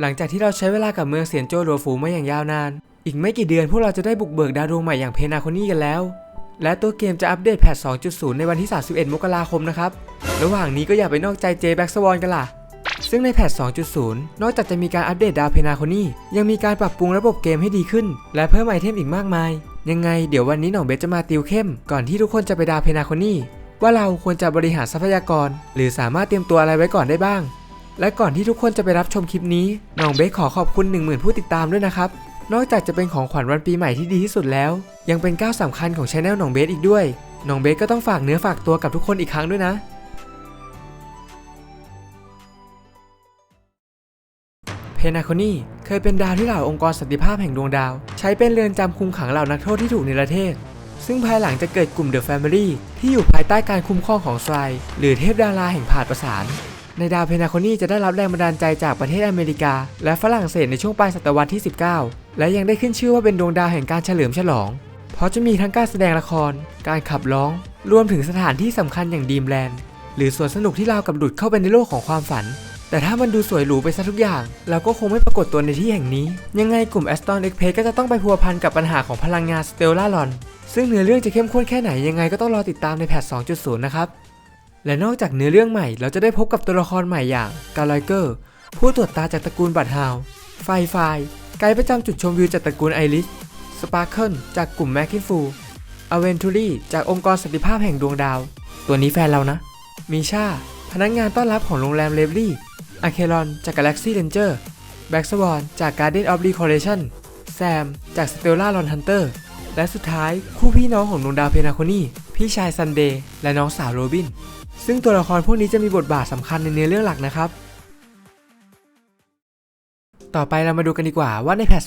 หลังจากที่เราใช้เวลากับเมืองเซียนโจหลัวฝูมาอย่างยาวนาน อีกไม่กี่เดือนพวกเราจะได้บุกเบิกดาวดวงใหม่อย่างเพนาโคนี่กันแล้ว และตัวเกมจะอัปเดตแพท 2.0 ในวันที่ 31 มกราคมนะครับ ระหว่างนี้ก็อย่าไปนอกใจเจแบ็กสวอนกันล่ะ ซึ่งในแพท 2.0 นอกจากจะมีการอัปเดตดาวเพนาโคนี่ยังมีการปรับปรุงระบบเกมให้ดีขึ้น และเพิ่มไอเทมอีกมากมาย ยังไงเดี๋ยววันนี้หน่องเบสจะมาติวเข้ม ก่อนที่ทุกคนจะไปดาวเพนาโคนี่ว่าเราควรจะบริหารทรัพยากร หรือสามารถเตรียมตัวอะไรไว้ก่อนได้บ้าง และก่อนที่ทุกคนจะไปรับชมคลิปนี้น่องเบสขอขอบคุณ 10,000 ผู้ติดตามด้วยนะครับ นอกจากจะเป็นของขวัญวันปีใหม่ที่ดีที่สุดแล้ว ยังเป็นก้าวสำคัญของช anel น่องเบสอีกด้วยน่องเบสก็ต้องฝากเนื้อฝากตัวกับทุกคนอีกครั้งด้วยนะ เพนาโคนีเคยเป็นดาวที่เหล่าองค์กรสันติภาพแห่งดวงดาว ใช้เป็นเรือนจำคุมขังเหล่านักโทษที่ถูกในประเทศ ซึ่งภายหลังจะเกิดกลุ่มเดอะแฟมิลี่ที่อยู่ภายใต้การคุ้มครองของสไลด์หรือเทพดาราแห่งผาดประสาน ในดาวเพนาโคนีจะได้รับแรงบันดาลใจจากประเทศอเมริกา และฝรั่งเศสในช่วงปลายศตวรรษที่ 19 และยังได้ขึ้นชื่อว่าเป็นดวงดาวแห่งการเฉลิมฉลอง เพราะจะมีทั้งการแสดงละคร การขับร้อง รวมถึงสถานที่สำคัญอย่างดีมแลนด์หรือสวนสนุกที่ราวกับดุดเข้าไปในโลกของความฝัน แต่ถ้ามันดูสวยหรูไปซะทุกอย่าง เราก็คงไม่ปรากฏตัวในที่แห่งนี้ ยังไงกลุ่ม Aston X p a ก็จะต้องไปพัวพันกับปัญหาของพลังงาน Stellar Lon ซึ่งเนื้อเรื่องจะเข้มข้นแค่ไหนยังไงก็ต้องรอติดตามในแพท2.0 นะครับ และนอกจากเนื้อเรื่องใหม่เราจะได้พบกับตัวละครใหม่อย่างกาลอยเกอร์ผู้ตรวจตาจากตระกูลบัตฮาว ไฟไฟไกด์ประจำจุดชมวิวจากตระกูลไอริส สปาร์เคิลจากกลุ่มแมคคินฟูอเวนทูรี่จากองค์กรสันติภาพแห่งดวงดาว ตัวนี้แฟนเรานะ มีชา พนักงานต้อนรับของโรงแรมเลเวลี่อะเคลอนจาก Galaxy Ranger แบ็กสวอนจาก Guardian of Decoration แซมจาก Stellar Lon Hunter และสุดท้ายคู่พี่น้องของดวงดาวเพนาโคนี่พี่ชายซันเดย์และน้องสาวโรบิน ซึ่งตัวละครพวกนี้จะมีบทบาทสำคัญในเนื้อเรื่องหลักนะครับ ต่อไปเรามาดูกันดีกว่าว่าในแพท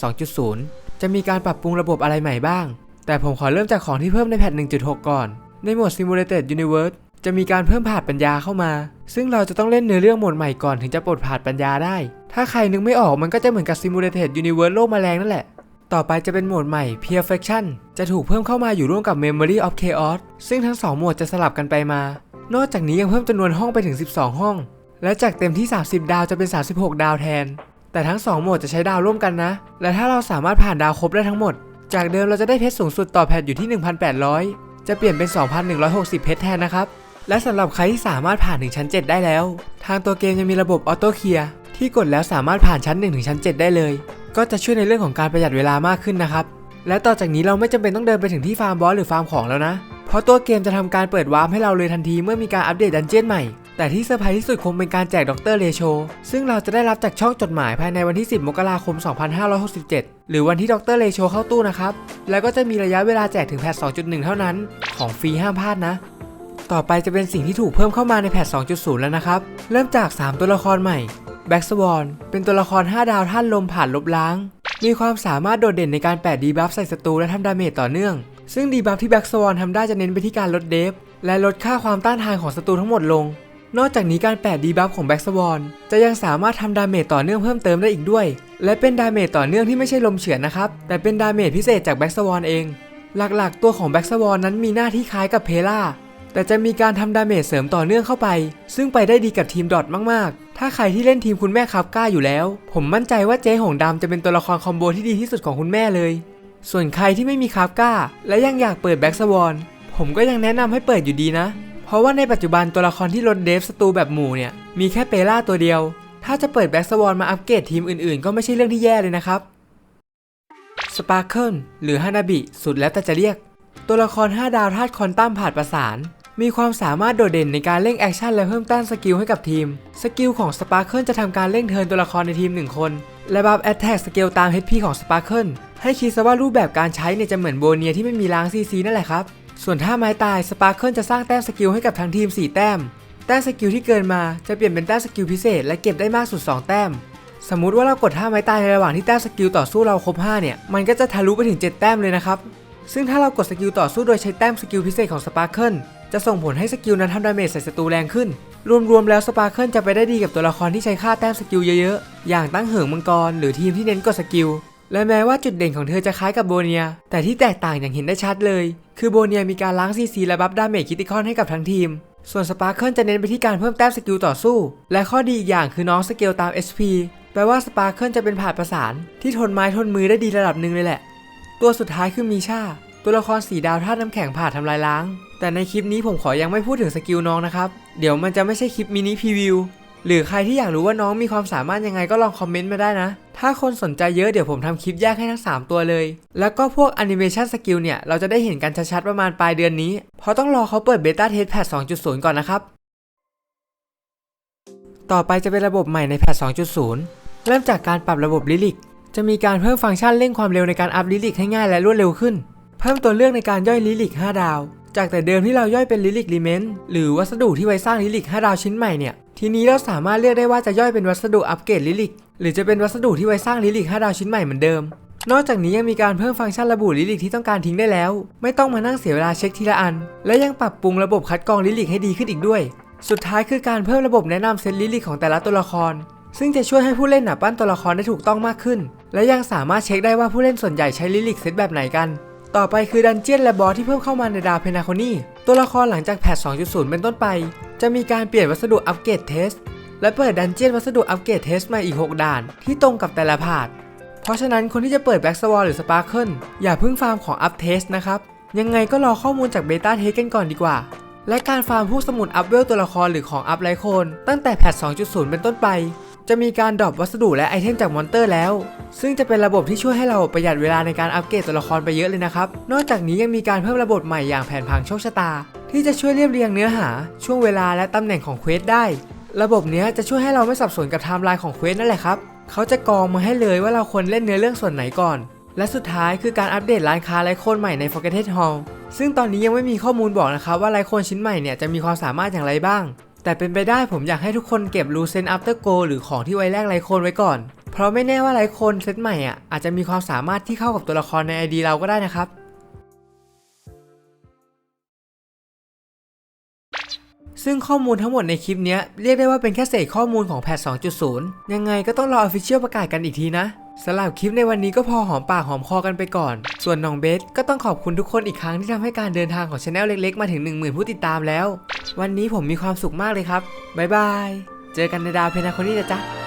2.0 จะมีการปรับปรุงระบบอะไรใหม่บ้าง แต่ผมขอเริ่มจากของที่เพิ่มในแพท 1.6 ก่อน ในโหมด Simulated Universe จะมีการเพิ่มผาดปัญญาเข้ามา ซึ่งเราจะต้องเล่นเนื้อเรื่องโหมดใหม่ก่อนถึงจะปลดผาดปัญญาได้ ถ้าใครนึกไม่ออกมันก็จะเหมือนกับ Simulated Universe โลกแมลงนั่นแหละ ต่อไปจะเป็นโหมดใหม่ Perfection จะถูกเพิ่มเข้ามาอยู่ร่วมกับ Memory of Chaos ซึ่งทั้งสองโหมดจะสลับกันไปมา นอกจากนี้ยังเพิ่มจำนวนห้องไปถึง 12 ห้อง และจากเต็มที่ 30 ดาวจะเป็น 36 ดาวแทน แต่ทั้ง 2 โหมดจะใช้ดาวร่วมกันนะ และถ้าเราสามารถผ่านดาวครบได้ทั้งหมด จากเดิมเราจะได้เพชรสูงสุดต่อแพทอยู่ที่ 1,800 จะเปลี่ยนเป็น 2,160 เพชรแทนนะครับ และสำหรับใครที่สามารถผ่านถึงชั้น 7 ได้แล้ว ทางตัวเกมยังมีระบบออโต้เคลียร์ที่กดแล้วสามารถผ่านชั้น 1 ถึงชั้น 7 ได้เลย ก็จะช่วยในเรื่องของการประหยัดเวลามากขึ้นนะครับและต่อจากนี้เราไม่จำเป็นต้องเดินไปถึงที่ฟาร์มบอสหรือฟาร์มของแล้วนะ เพราะตัวเกมจะทำการเปิดวาร์ปให้เราเลยทันทีเมื่อมีการอัปเดตดันเจี้ยนใหม่ แต่ที่เซอร์ไพรส์ที่สุดคงเป็นการแจกดรเลโชซึ่งเราจะได้รับจากช่องจดหมายภายในวันที่ 10 มกราคม 2567 หรือวันที่ดรเลโชเข้าตู้นะครับ แล้วก็จะมีระยะเวลาแจกถึงแพท 2.1 เท่านั้น ของฟรีห้ามพลาดนะ ต่อไปจะเป็นสิ่งที่ถูกเพิ่มเข้ามาในแพท 2.0 แล้วนะครับ เริ่มจาก 3 ตัวละครใหม่แบ็กสวอนเป็นตัวละคร 5 ดาวท่านลมผ่านลบล้าง มีความสามารถโดดเด่นในการแปะดีบัฟใส่ศัตรูและทำดาเมจต่อเนื่อง ซึ่งดีบัฟที่แบ็กสวอนทำได้จะเน้นไปที่การลดเดฟ และลดค่าความต้านทานของศัตรูทั้งหมดลง นอกจากนี้การแปะดีบัฟของแบ็กสวอนจะยังสามารถทำดาเมจต่อเนื่องเพิ่มเติมได้อีกด้วย และเป็นดาเมจต่อเนื่องที่ไม่ใช่ลมเฉือนนะครับ แต่เป็นดาเมจพิเศษจากแบ็กสวอนเอง หลักๆ ตัวของแบ็กสวอนนั้นมีหน้าที่คล้ายกับเพล่าแต่จะมีการทำดาเมจเสริมต่อเนื่องเข้าไป ซึ่งไปได้ดีกับทีมดอทมากๆ ถ้าใครที่เล่นทีมคุณแม่ครับกล้าอยู่แล้ว ผมมั่นใจว่าเจ๊หงดำจะเป็นตัวละครคอมโบที่ดีที่สุดของคุณแม่เลย ส่วนใครที่ไม่มีคาบก้าและยังอยากเปิดแบ็กสวอนผมก็ยังแนะนำให้เปิดอยู่ดีนะ เพราะว่าในปัจจุบันตัวละครที่ลดเดฟสตูแบบหมู่เนี่ย มีแค่เปล่าตัวเดียว ถ้าจะเปิดแบ็กสวอนมาอัปเกรดทีมอื่นๆ ก็ไม่ใช่เรื่องที่แย่เลยนะครับสปาร์เคิลหรือฮานาบิสุดแล้วแต่จะเรียก ตัวละคร 5 ดาวธาตุคอนตัมผ่านประสาน มีความสามารถโดดเด่นในการเร่งแอคชั่นและเพิ่มต้านสกิลให้กับทีม สกิลของสปาร์เคิลจะทำการเร่งเทินตัวละครในทีม 1 คน และบัฟแอตแทกสเกลตาม HP ของสปาร์เคิล ให้คิดซะว่ารูปแบบการใช้เนี่ยจะเหมือนโบเนียที่ไม่มีล้างซีซีนั่นแหละครับ ส่วนถ้าไม้ตายสปาร์เคิลจะสร้างแต้มสกิลให้กับทั้งทีม 4 แต้ม แต้มสกิลที่เกินมาจะเปลี่ยนเป็นแต้มสกิลพิเศษและเก็บได้มากสุด 2 แต้ม สมมุติว่าเรากดท่าไม้ตายในระหว่างที่แต้มสกิลต่อสู้เราครบ 5 เนี่ย มันก็จะทะลุไปถึง 7 แต้มเลยนะครับ ซึ่งถ้าเรากดสกิลต่อสู้โดยใช้แต้มสกิลพิเศษของสปาร์เคิลจะส่งผลให้สกิลนั้นทำดาเมจใส่ศัตรูแรงขึ้น รวมๆแล้วสปาร์เคิลจะไปได้ดีกับตัวละครที่ใช้ค่าแต้มสกิลเยอะๆ อย่างตั้งเหิงมังกร หรือทีมที่เน้นกดสกิล และแม้ว่าจุดเด่นของเธอจะคล้ายกับโบเนีย แต่ที่แตกต่างอย่างเห็นได้ชัดเลย คือโบเนียมีการล้างซีซีและบัฟดาเมจคิติคอนให้กับทั้งทีม ส่วนสปาร์เคิลจะเน้นไปที่การเพิ่มแต้มสกิลต่อสู้ และข้อดีอีกอย่างคือน้องสเกลตาม SP แปลว่าสปาร์เคิลจะเป็นผาดประสาน ที่ทนไม้ทนมือได้ดีระดับหนึ่งเลยแหละ ตัวสุดท้ายคือมีชาตัวละครสีดาวธาตุน้ำแข็งผ่าทำลายล้าง แต่ในคลิปนี้ผมขอยังไม่พูดถึงสกิลน้องนะครับ เดี๋ยวมันจะไม่ใช่คลิปมินิพรีวิว หรือใครที่อยากรู้ว่าน้องมีความสามารถยังไงก็ลองคอมเมนต์มาได้นะ ถ้าคนสนใจเยอะเดี๋ยวผมทำคลิปแยกให้ทั้ง 3 ตัวเลย แล้วก็พวกแอนิเมชันสกิลเนี่ย เราจะได้เห็นกันชัดๆประมาณปลายเดือนนี้ เพราะต้องรอเขาเปิดเบต้าเทสแพท2.0 ก่อนนะครับ ต่อไปจะเป็นระบบใหม่ในแพท2.0 เริ่มจากการปรับระบบลิลิก จะมีการเพิ่มฟังก์ชันเร่งความเร็วในการอัพลิลิกให้ง่ายและรวดเร็วขึ้น เพิ่มตัวเลือกในการย่อยลิลิก 5 ดาว จากแต่เดิมที่เราย่อยเป็นลิลิกลิเมนต์หรือวัสดุที่ไว้สร้างลิลิก5ดาวชิ้นใหม่เนี่ย ทีนี้เราสามารถเลือกได้ว่าจะย่อยเป็นวัสดุอัปเกรดลิลิกหรือจะเป็นวัสดุที่ไว้สร้างลิลิก5ดาวชิ้นใหม่เหมือนเดิม นอกจากนี้ยังมีการเพิ่มฟังก์ชันระบุลิลิกที่ต้องการทิ้งได้แล้ว ไม่ต้องมานั่งเสียเวลาเช็คทีละอัน และยังปรับปรุงระบบคัดกรองลิลิกให้ดีขึ้นอีกด้วย สุดท้ายคือการเพิ่มระบบแนะนำเซตลิลิกของแต่ละตัวละคร ซึ่งจะช่วยให้ผู้เล่นหนาปั้นตัวละครได้ถูกต้องมากขึ้น และยังสามารถเช็คได้ว่าผู้เล่นส่วนใหญ่ใช้ลิลิกเซตแบบไหนกัน ต่อไปคือดันเจียนและบอสที่เพิ่มเข้ามาในดาวเพนาโคนีตัวละครหลังจากแพท 2.0 เป็นต้นไป จะมีการเปลี่ยนวัสดุอัปเกรดเทส และเปิดดันเจียนวัสดุอัปเกรดเทสมาอีก 6 ด่าน ที่ตรงกับแต่ละพาร์ทเพราะฉะนั้นคนที่จะเปิดแบ็กสวอลหรือสปาร์เคิลอย่าเพิ่งฟาร์มของอัพเทสนะครับ ยังไงก็รอข้อมูลจากเบต้าเทสกันก่อนดีกว่า และการฟาร์มพวกสมุดอัพเวลตัวละครหรือของอัพไลโคนตั้งแต่แพท 2.0 เป็นต้นไป จะมีการดรอปวัสดุและไอเทมจากมอนเตอร์แล้ว ซึ่งจะเป็นระบบที่ช่วยให้เราประหยัดเวลาในการอัปเกรดตัวละครไปเยอะเลยนะครับ นอกจากนี้ยังมีการเพิ่มระบบใหม่อย่างแผนผังโชคชะตา ที่จะช่วยเรียบเรียงเนื้อหา ช่วงเวลาและตำแหน่งของเควสได้ ระบบเนี้ยจะช่วยให้เราไม่สับสนกับไทม์ไลน์ของเควสนั่นแหละครับเขาจะกรองมาให้เลยว่าเราควรเล่นเนื้อเรื่องส่วนไหนก่อน และสุดท้ายคือการอัปเดตร้านค้าไลโคนใหม่ใน Forgotten Hall ซึ่งตอนนี้ยังไม่มีข้อมูลบอกนะครับว่าไลโคนชิ้นใหม่เนี่ยจะมีความสามารถอย่างไรบ้าง แต่เป็นไปได้ผมอยากให้ทุกคนเก็บรูเซนอัปเตอร์โกหรือของที่ไว้แลกไลโคนไว้ก่อน เพราะไม่แน่ว่าไลโคนเซตใหม่อะอาจจะมีความสามารถที่เข้ากับตัวละครใน ID เราก็ได้นะครับซึ่งข้อมูลทั้งหมดในคลิปนี้เรียกได้ว่าเป็นแค่เศษข้อมูลของแพท2.0 ยังไงก็ต้องรอ Official ประกาศกันอีกทีนะ สำหรับคลิปในวันนี้ก็พอหอมปากหอมคอกันไปก่อน ส่วนน้องเบสก็ต้องขอบคุณทุกคนอีกครั้งที่ทำให้การเดินทางของช anel เล็กๆ มาถึง 10,000 ผู้ติดตามแล้ว วันนี้ผมมีความสุขมากเลยครับ บ๊ายบาย เจอกันในดาวเพนาคนี่นะจ๊ะ